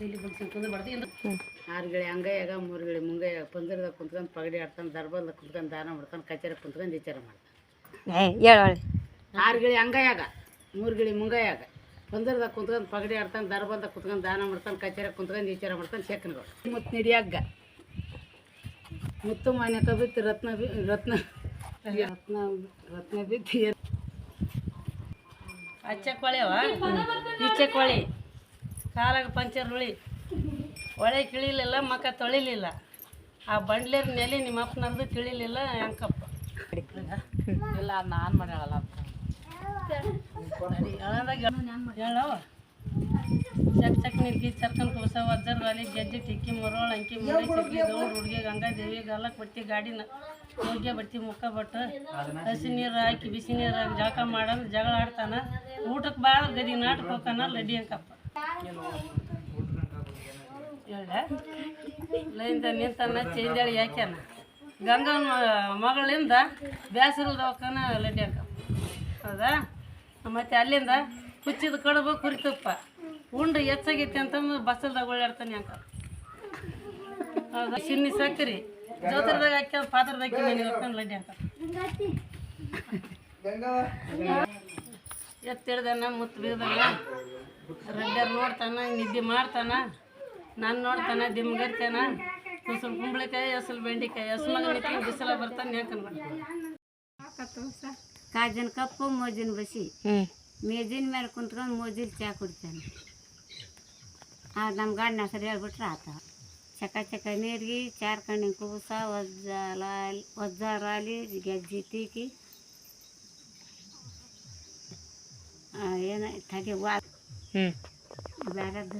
ಇಲ್ಲಿ ಬಂದು ಕುಂದ್ರಬಾರ್ದು ಇಂದು ಆರು ಗಿಳಿ ಅಂಗೈಯಾಗ ಮೂರು ಗಿಳಿ ಮುಂಗೈಯಾಗ ಪಂದಿರದಾಗ ಕುಂತ್ಕೊಂಡು ಪಗಡಿ ಆಡ್ತಾನೆ ದರ್ಬಲ್ದಾಗ ಕುಂತ್ಕೊಂಡು ದಾನ ಮಾಡ್ತಾನೆ ಕಚೇರಿ ಕುಂತ್ಕೊಂಡು ವಿಚಾರ ಮಾಡ್ತಾನೆ. ಹೇಳಿ ಆರು ಗಿಳಿ ಅಂಗೈಯಾಗ ಮೂರು ಗಿಳಿ ಮುಂಗೈಯಾಗ ಪಂದಿರದಾಗ ಕುಂತ್ಕೊಂಡು ಪಗಡಿ ಆಡ್ತಾನೆ ದರ್ಬಲ್ದಾಗ ಕುಂತ್ಕೊಂಡು ದಾನ ಮಾಡ್ತಾನೆ ಕಚೇರಿ ಕುಂತ್ಕೊಂಡು ವಿಚಾರ ಮಾಡ್ತಾನೆ ಶೇಖನ್ಗೌಡ. ಮುತ್ತು ನಿಡಿಯಗ್ಗ ಮುತ್ತು ಮಾನ್ಯಕ ಬಿತ್ತು ರತ್ನ ಬಿ ರತ್ನ ರತ್ನ ರತ್ನ ಬಿತ್ತು ಏನ್- ಅಚ್ಚ ಕೊಳೆವ ಈಚೆ ಕೊಳಿ. ಕಾಲಾಗ ಪಂಚರ್ ಉಳಿ ಒಳೆ ಕಿಳಿಲಿಲ್ಲ ಮಕ್ಕ ತೊಳಿಲಿಲ್ಲ. ಆ ಬಂಡ್ಲೇರ್ ನೆಲೆ ನಿಮ್ಮ ಅಪ್ಪನಂದು ತಿಳಿಲಿಲ್ಲ ಹೆಂಕಪ್ಪ ಇಲ್ಲ ನಾನು ಮಾಡ್ಯಾಳಲ್ಲ ಚಕ್ ಚಕ್ ನಿರ್ಗಿ ಚರ್ಕನ್ ಕೂಸ ವಜ್ಜರ್ ಅಲ್ಲಿ ಗೆಜ್ಜೆ ಟಿಕ್ಕಿ ಮರೋಳ ಅಂಕಿ ಮುಡಿ ಸಿಕ್ಕಿ ಗೌಡ್ ಹುಡುಗಿ ಗಂಗಾದೇವಿ ಗಾಲಕ್ ಬಟ್ಟಿ ಗಾಡಿನ ಹೋಗಿ ಬಟ್ಟಿ ಮುಖ ಬಟ್ಟು. ಹಸಿ ನೀರು ಹಾಕಿ ಬಿಸಿ ನೀರು ಹಾಕಿ ಜಳಕ ಮಾಡೋದು ಜಗಳ ಆಡ್ತಾನ. ಊಟಕ್ಕೆ ಭಾಳ ಗದಿ ನಾಟಕ ಹೋಗ್ತಾನ ಲಡ್ಡಿ ಅಂಕಪ್ಪ. ಲೈನ್ದ ಚೇಂಜ್ ಚೇಂದೇಳಿ ಯಾಕ್ಯಾನ? ಗಂಗನ ಮಗಳಿಂದ ಬ್ಯಾಸರದ ಹೋಗ್ತಾನ ಲಡ್ಡಿ ಅಂಕಪ್ಪ ಹೌದಾ? ಮತ್ತೆ ಅಲ್ಲಿಂದ ಕುಚ್ಚಿದ ಕಡುಬು ಕುರಿತುಪ್ಪ. ಉಂಡು ಹೆಚ್ಚಾಗೈತಿ ಅಂತಂದು ಬಸ್ಸಲ್ದಾಗ ಓಡಾಡ್ತಾನೆ ಅಂಕ. ಹೌದಾ? ಸಿನ್ನಿ ಸಕ್ಕರೆ ಜೋತ್ರದಾಗ ಹಾಕ್ಯ ಪಾತ್ರದಾಗ ಲಡ್ಡಿ ಅಂಕ ಎತ್ತಿಡ್ದಾನ ಮುತ್ತು ಬೀಳ್ದಾನ ರಡ್ಡರ್ ನೋಡ್ತಾನ ನಿದ್ದೆ ಮಾಡ್ತಾನ ನಾನು ನೋಡ್ತಾನ ದಿಮ್ಗರ್ತಾನ ಕುಸಲ್ ಕುಂಬಳಕಾಯಿ ಹಸಲ್ ಬೆಂಡಿಕಾಯಿ ಹಸ್ಮಗ ನಿಂತ್ಕೊಂಡು ಬಿಸಿಲ ಬರ್ತಾನೆ ಯಾಕಂದ್ರೆ ಕಾಜಿನ ಕಪ್ಪು ಮೋಜಿನ ಬಸಿ ಹ್ಞೂ ಮೇಜಿನ ಮೇಲೆ ಕುಂತ್ಕೊಂಡು ಮೋಜಿಲ್ ಚಾ ಕುಡಿತಾನೆ ಆ ನಮ್ಮ ಗಾಡಿನ ಹೆಸರು ಹೇಳ್ಬಿಟ್ರೆ ಆತ ಚಕ ಚಕ ನೀರಿಗೆ ಚಾರ್ ಕಣ್ಣಿನ ಕೂಸ ವಜ್ಜಾಲ ವಜ್ಜಾರಾಲಿ ಗೆಜ್ಜಿ ತೀಕಿ থাকি বাড়াতে